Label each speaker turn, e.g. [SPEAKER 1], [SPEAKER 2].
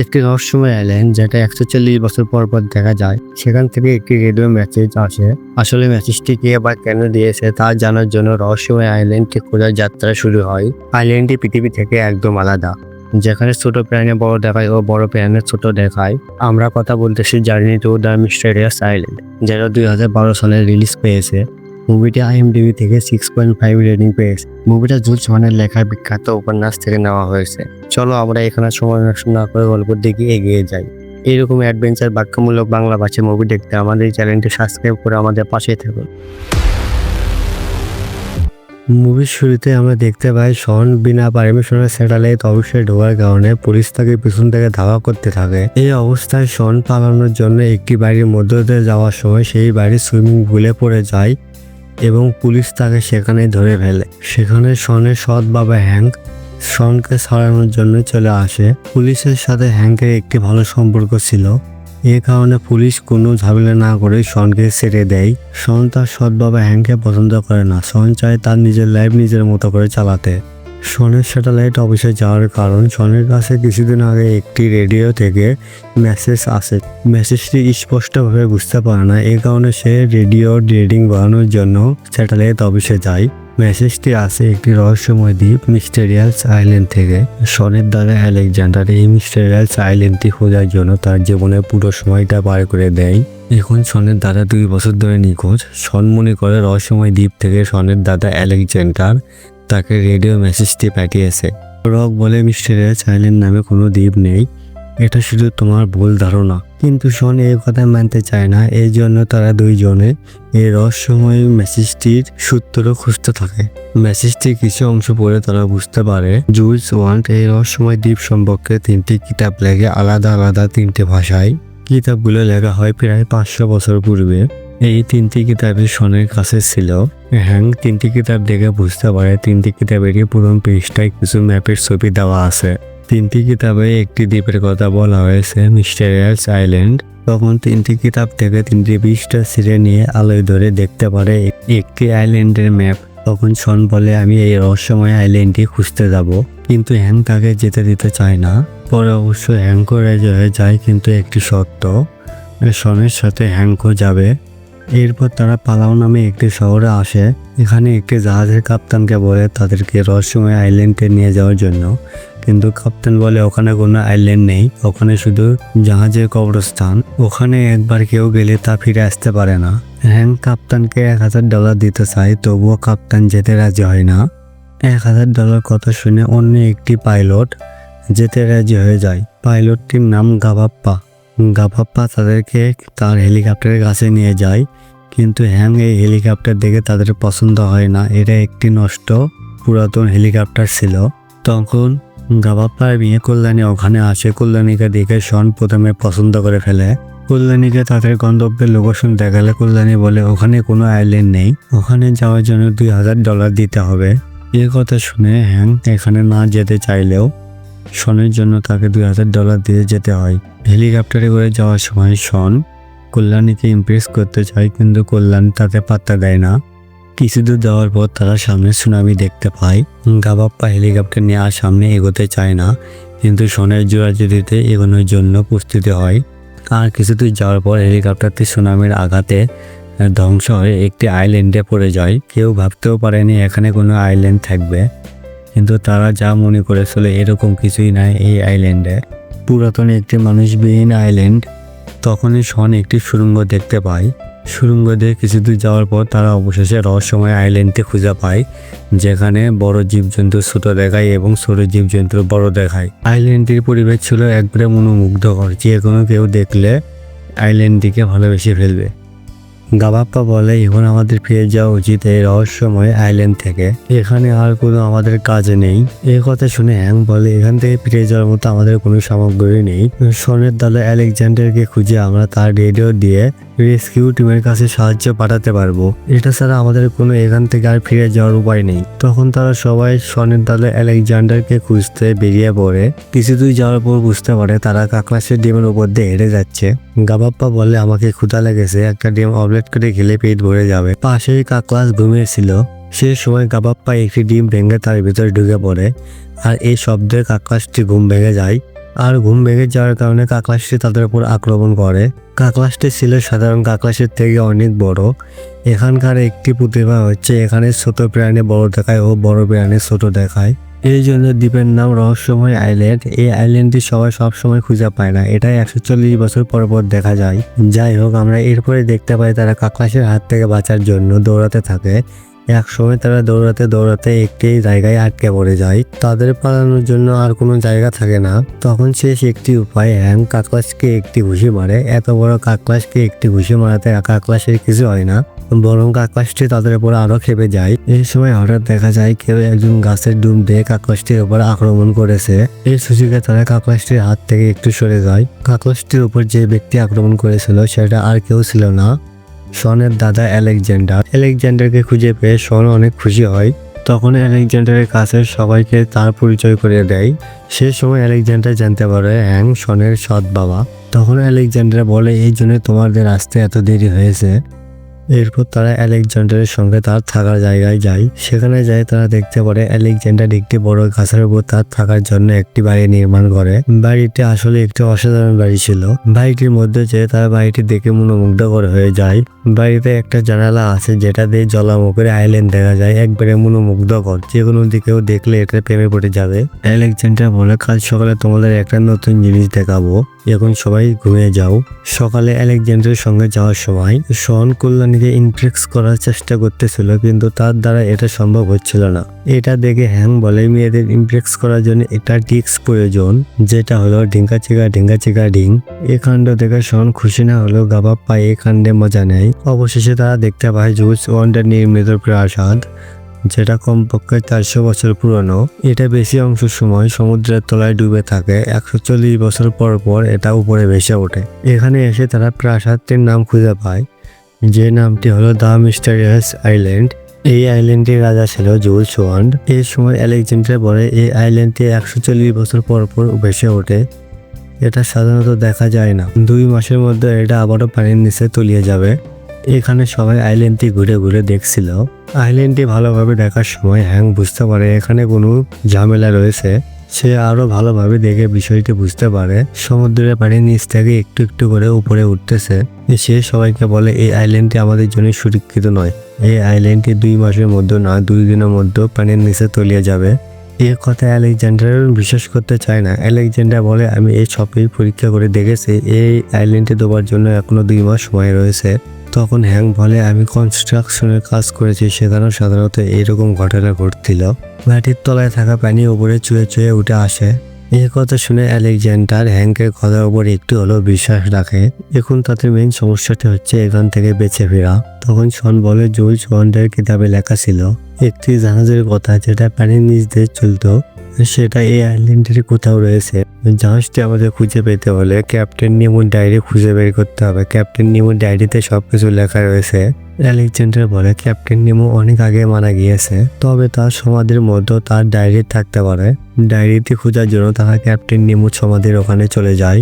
[SPEAKER 1] একটি রহস্যময় আইল্যান্ড যেটা একশো চল্লিশ বছর পর পর দেখা যায়। সেখান থেকে একটি রেডিও মেসেজ আসে। আসলে মেসেজটি কে বা কেন দিয়েছে তা জানার জন্য রহস্যময় আইল্যান্ডটি খোঁজার যাত্রা শুরু হয়। আইল্যান্ডটি পৃথিবী থেকে একদম আলাদা। যেখানে ছোট প্রাণী বড় দেখায় ও বড় প্রাণী ছোট দেখায়। আমরা কথা বলতেছি journey to the mysterious island যেটা দুই হাজার বারো সালে রিলিজ পেয়েছে। মুভিটি আইএমডিবি থেকে সিক্স পয়েন্ট ফাইভ রেটিং পেয়েছে। মুভিটা জুলস মানের লেখা বিখ্যাত উপন্যাস থেকে নেওয়া হয়েছে। চলো আমরা এখানে সময় নষ্ট না করে গল্পের দিকে এগিয়ে যাই। এইরকম অ্যাডভেঞ্চার বাক্যমূলক বাংলা ভাষায় মুভি দেখতে আমাদের এই চ্যানেলটি সাবস্ক্রাইব করে আমাদের পাশেই থাকুন। মুভির শুরুতে আমরা দেখতে পাই শন বিনা পারমিশনের স্যাটেলাইট অবশ্যই ঢোকার কারণে পুলিশ তাকে পিছন থেকে ধাওয়া করতে থাকে। এই অবস্থায় শন পালানোর জন্য একটি বাড়ির মধ্য দিয়ে যাওয়ার সময় সেই বাড়ির সুইমিং পুলে পড়ে যায়। এবং পুলিশ তাকে সেখানে ধরে ফেলে। সেখানে শনের সৎ বাবা হ্যাঙ্ক শনকে সরানোর জন্য চলে আসে। পুলিশের সাথে হ্যাঙ্কের একটি ভালো সম্পর্ক ছিল। এ কারণে পুলিশ কোনো ঝামেলা না করে শনকে ছেড়ে দেয়। শন তার সৎ বাবা হ্যাঙ্ককে পছন্দ করে না। শন চায় তার নিজের লাইফ নিজের মতো করে চালাতে। শনের স্যাটেলাইট অফিসে যাওয়ার কারণ শনের কাছে কিছুদিন আগে একটি রেডিও থেকে মেসেজ আসে। মেসেজটি স্পষ্টভাবে বুঝতে পারে না এই কারণে সে রেডিও রিডিং বানানোর জন্য স্যাটেলাইট অফিসে যায়। মেসেজটি আসে একটি রহস্যময় দ্বীপ মিস্টেরিয়ালস আইল্যান্ড থেকে। শনের দ্বারা আলেকজান্ডার এই মিস্টেরিয়ালস আইল্যান্ডটি খোঁজার জন্য তার জীবনের পুরো সময়টা পার করে দেয়। এখন শনের দাদা দুই বছর ধরে নিখোঁজ। শন মনে করে রহস্যময় দ্বীপ থেকে শনের দাদা আলেকজান্ডার তাকে রেডিও মেসেজটি পাঠিয়েছে। রক বলে মিস্টেরিয়াস আইল্যান্ড নামে কোনো দ্বীপ নেই। এটা শুধু তোমার ভুল ধারণা। কিন্তু শন এই কথা মানতে চায় না। এই জন্য তারা দুইজনে এই রহস্যময় মেসেজটির সূত্র খুঁজতে থাকে। মেসেজটির কিছু অংশ পড়ে তারা বুঝতে পারে জুলস ওয়ান্ট এই রহস্যময় দ্বীপ সম্পর্কে তিনটি কিতাব লেগে আলাদা আলাদা তিনটে ভাষায়। কিতাবগুলো লেখা হয় প্রায় পাঁচশো বছর পূর্বে। এই তিনটি কিতাবের শনের কাছে ছিল। হ্যাং, তিনটি কিতাব দেখে বুঝতে পারে, তিনটি কিতাবেরই পুরনো পৃষ্ঠায় কিছু ম্যাপের ছবি দেওয়া আছে। তিনটি কিতাবে একটি দ্বীপের কথা বলা হয়েছে মিস্টেরিয়াস আইল্যান্ড। তখন তিনটি কিতাব থেকে তিনটি পৃষ্ঠা ছিঁড়ে নিয়ে আলোয় ধরে দেখতে পারে, একটি আইল্যান্ডের ম্যাপ। তখন শন বলে, আমি এই রহস্যময় আইল্যান্ডটি খুঁজতে যাব। কিন্তু হ্যাং তাকে যেতে দিতে চায় না। পরে অবশ্য হ্যাংকো রাজি হয়ে যায়, কিন্তু একটি শর্ত, শনের সাথে হ্যাংকো যাবে। এরপর তারা পালাও নামে একটি শহরে আসে, এখানে একটি জাহাজের কাপ্তানকে বলে তাদেরকে রহস্যময় আইল্যান্ডে নিয়ে যাওয়ার জন্য। কিন্তু কাপ্তান বলে, ওখানে কোনো আইল্যান্ড নেই, ওখানে শুধু জাহাজের কবরস্থান। ওখানে একবার কেউ গেলে তা ফিরে আসতে পারে না। হ্যাং কাপ্তানকে এক হাজার ডলার দিতে চায়, তবুও কাপ্তান যেতে রাজি হয় না। এক হাজার ডলার কথা শুনে অন্য একটি পাইলট যেতে রাজি হয়ে যায়। পাইলটটির নাম গাবাপ্পা গাবাপ্পা তাদেরকে তার হেলিকপ্টারের কাছে নিয়ে যায়। কিন্তু হ্যাং এই হেলিকপ্টার দেখে তাদের পছন্দ হয় না। এটা একটি নষ্ট, পুরাতন হেলিকপ্টার ছিল। তখন গাবাপ্পার মেয়ে কল্যাণী ওখানে আসে। কল্যাণীকে দেখে শন প্রথমে পছন্দ করে ফেলে। কল্যাণীকে তাদের গন্তব্যের লোকেশন দেখালে কল্যাণী বলে, ওখানে কোনো আইল্যান্ড নেই। ওখানে যাওয়ার জন্য দুই হাজার ডলার দিতে হবে। এ কথা শুনে হ্যাং এখানে না যেতে চাইলেও শনের জন্য তাকে দুই হাজার ডলার দিয়ে যেতে হয়। হেলিকপ্টারে করে যাওয়ার সময় শন কল্যাণীকে ইমপ্রেস করতে চায়, কিন্তু কল্যাণ তাতে পাত্তা দেয় না। কিছু দূর যাওয়ার পর তারা সামনে সুনামি দেখতে পায়। গাবাপ্পা হেলিকপ্টার নিয়ে আর সামনে এগোতে চায় না, কিন্তু সোনের জোড়াজুড়িতে এগোনোর জন্য প্রস্তুতি হয়। আর কিছু দূর যাওয়ার পর হেলিকপ্টারটি সুনামির আঘাতে ধ্বংস হয়ে একটি আইল্যান্ডে পড়ে যায়। কেউ ভাবতেও পারেনি এখানে কোনো আইল্যান্ড থাকবে। কিন্তু তারা যা মনে করেছিল এরকম কিছুই নাই এই আইল্যান্ডে পুরাতন একটি মানুষবিহীন আইল্যান্ড তখনই শন একটি সুড়ঙ্গ দেখতে পায়। সুড়ঙ্গ দিয়ে কিছু দূর যাওয়ার পর তারা অবশেষে রহস্যময় আইল্যান্ডটি খুঁজে পায়, যেখানে বড় জীবজন্তু ছোট দেখায় এবং ছোট জীবজন্তু বড় দেখায়। আইল্যান্ডটির পরিবেশ ছিল একবারে মনোমুগ্ধকর, যে কোনো কেউ দেখলে আইল্যান্ডটিকে ভালোবেসে ফেলবে। গাবাপ্পা বলে, এখন আমাদের ফিরে যাওয়া উচিত এই রহস্যময় আইল্যান্ড থেকে। এখানে আর কোনো আমাদের কাজ নেই। এই কথা শুনে হ্যাং বলে, এখান থেকে ফিরে যাওয়ার মতো আমাদের কোনো সামগ্রী নেই। সনের দলে আলেকজান্ডারকে খুঁজে আমরা তার রেডিও দিয়ে রেস্কিউ টিমের কাছে সাহায্য পাঠাতে পারব। এটা ছাড়া আমাদের কোনো এখান থেকে আর ফিরে যাওয়ার উপায় নেই। তখন তারা সবাই সনের দলে আলেকজান্ডারকে খুঁজতে বেরিয়ে পড়ে। কিছু দূর যাওয়ার পর বুঝতে পারে তারা কাকলাসের ডিমের উপর দিয়ে হেঁটে যাচ্ছে। গাবাপ্পা বলে, আমাকে ক্ষুধা লেগেছে। একটা ডিম অমলেট করে খেলে পেট ভরে যাবে। পাশেই কাকলাস ঘুমিয়েছিল সে সময় কাবাপ্পা একটি ডিম ভেঙে তার ভিতরে ঢুকে পড়ে। আর এই শব্দের কাকলাসটি ঘুম ভেঙে যায়। আর ঘুম ভেঙে যাওয়ার কারণে কাকলাসটি তাদের উপর আক্রমণ করে। কাকলাসটি ছিল সাধারণ কাকলাসের থেকে অনেক বড়। এখানকার একটি প্রতিভা হচ্ছে এখানে ছোট প্রাণী বড় দেখায় ও বড় প্রাণী ছোট দেখায়। এই জন্য দ্বীপের নাম রহস্যময় আইল্যান্ড। এই আইল্যান্ডটি সবাই সবসময় খুঁজে পায় না। এটা একশো চল্লিশ বছর পর পর দেখা যায়। যাই হোক, আমরা এরপরে দেখতে পাই তারা কাকলাসের হাত থেকে বাঁচার জন্য দৌড়াতে থাকে। এক সময় তারা দৌড়াতে দৌড়াতে একটি জায়গায় আটকে পড়ে যায়। তাদের পালানোর জন্য আর কোনো জায়গা থাকে না। তখন শেষ একটি উপায়, হ্যাং কাকলাসকে একটি ঘুষি মারে। এত বড় কাকলাসকে একটি ঘুষি মারাতে কাকলাসের কিছু হয় না। বরং কাকলাসটি তাদের উপর আরও খেপে যায়। এই সময় হঠাৎ দেখা যায় কেউ একজন গাছের ডুম দিয়ে কাকলাসটির উপর আক্রমণ করেছে। এই সুযোগে তারা কাকলাসটির হাত থেকে একটু সরে যায়। কাকলাসটির উপর যে ব্যক্তি আক্রমণ করেছিল, সেটা আর কেউ ছিল না। শনের দাদা আলেকজান্ডার। আলেকজান্ডারকে খুঁজে পেয়ে শন অনেক খুশি হয়। তখন আলেকজান্ডারের কাছে সবাইকে তার পরিচয় করে দেয়। সে সময় আলেকজান্ডার জানতে পারে, হ্যাং শনের সৎ বাবা। তখন আলেকজান্ডার বলে, এই জন্য তোমাদের আসতে এত দেরি হয়েছে। এরপর তারা আলেকজান্ডারের সঙ্গে তার থাকার জায়গায় যায়। সেখানে যায় তারা দেখতে পারে আলেকজান্ডার একটি বড় গাছের উপর তার থাকার জন্য একটি বাড়ি নির্মাণ করে। বাড়িটি আসলে একটি অসাধারণ বাড়ি ছিল। বাড়িটির মধ্যে যে তার বাড়িটি দেখে মনোমুগ্ধকর হয়ে যায়। বাড়িতে একটা জানালা আছে যেটা দিয়ে জলামুখের আইল্যান্ড দেখা যায়। একবারে মনোমুগ্ধকর। যে কোনো দিকেও দেখলে এটা প্রেমে পড়ে যাবে। আলেকজান্ডার বলে, কাল সকালে তোমাদের একটা নতুন জিনিস দেখাবো। এখন সবাই ঘুমিয়ে যাও। সকালে আলেকজান্ডারের সঙ্গে যাওয়ার সময় শন কল্যাণীকে ইমপ্রেস করার চেষ্টা করতেছিল, কিন্তু তার দ্বারা এটা সম্ভব হচ্ছিল না। এটা দেখে হ্যাং বলে, মেয়েদের ইমপ্রেস করার জন্য এটা টিক্স প্রয়োজন, যেটা হলো ঢিঙ্কা চিকা ঢিঙ্কা চিকা, ঢিং। এই কাণ্ড দেখে শন খুশি না হলেও গাবা পায়ে এই কাণ্ডে মজা নেয়। অবশেষে তারা দেখতে পায় জুস ওয়ান্ডার নির্মিত প্রাসাদ, যেটা কমপক্ষে চারশো বছর পুরনো। এটা বেশি অংশ সময় সমুদ্রের তলায় ডুবে থাকে, একশো চল্লিশ বছর পর পর এটা উপরে ভেসে ওঠে। এখানে এসে তারা প্রাসাদটির নাম খুঁজে পায়। যে নামটি হলো দ্য মিস্টারিয়াস আইল্যান্ড। এই আইল্যান্ডের রাজা ছিল জুলস ওয়ান্ড এই সময় আলেকজান্ডার বলে, এই আইল্যান্ডটি একশো চল্লিশ বছর পর পর ভেসে ওঠে। এটা সাধারণত দেখা যায় না। দুই মাসের মধ্যে এটা আবারও পানির নিচে তলিয়ে যাবে। এখানে সবাই আইল্যান্ডটি ঘুরে ঘুরে দেখছিল। আইল্যান্ডটি ভালোভাবে দেখার সময় হ্যাং বুঝতে পারে, এখানে কোনো ঝামেলা রয়েছে। সে আরও ভালোভাবে দেখে বিষয়টি বুঝতে পারে। সমুদ্রের পানির নিচ থেকে একটু একটু করে উপরে উঠতেছে। সে সবাইকে বলে, এই আইল্যান্ডটি আমাদের জন্য সুরক্ষিত নয়। এই আইল্যান্ডটি দুই মাসের মধ্যে না, দুই দিনের মধ্যে পানির নিচে তলিয়ে যাবে। এই কথা আলেকজান্ডার বিশ্বাস করতে চায় না। আলেকজান্ডার বলে, আমি এই সবই পরীক্ষা করে দেখেছি। এই আইল্যান্ডে দেওয়ার জন্য এখনও দুই মাস সময় রয়েছে। তখন হ্যাং বলে, আমি কনস্ট্রাকশনের কাজ করেছি সেখানেও সাধারণত এইরকম ঘটনা ঘটছিল। মাটির তলায় থাকা পানি উপরে চুয়ে চুয়ে উঠে আসে। এই কথা শুনে আলেকজান্ডার হ্যাংকের কথার উপর একটু হলেও বিশ্বাস রাখে। এখন তাদের মেইন সমস্যাটি হচ্ছে এখান থেকে বেঁচে ফেরা। তখন শন বলে, জুলস ওয়ান্ডার কিতাবে লেখা ছিল, একটি জাহাজের কথা যেটা পানির নিচ দিয়ে চলতো। সেটা এই আইল্যান্ডের কোথাও রয়েছে। জাহাজটি আমাদের খুঁজে পেতে হলে ক্যাপ্টেন নিমুর ডায়েরি খুঁজে বের করতে হবে। ক্যাপ্টেন নিমুর ডায়েরিতে সব কিছু লেখা রয়েছে। আলেকজান্ডার বলে ক্যাপ্টেন নিমু অনেক আগে মারা গিয়েছে, তবে তার সমাধির মধ্যে তার ডায়েরি থাকতে পারে। ডায়েরিটি খোঁজার জন্য তারা ক্যাপ্টেন নিমু সমাধির ওখানে চলে যায়।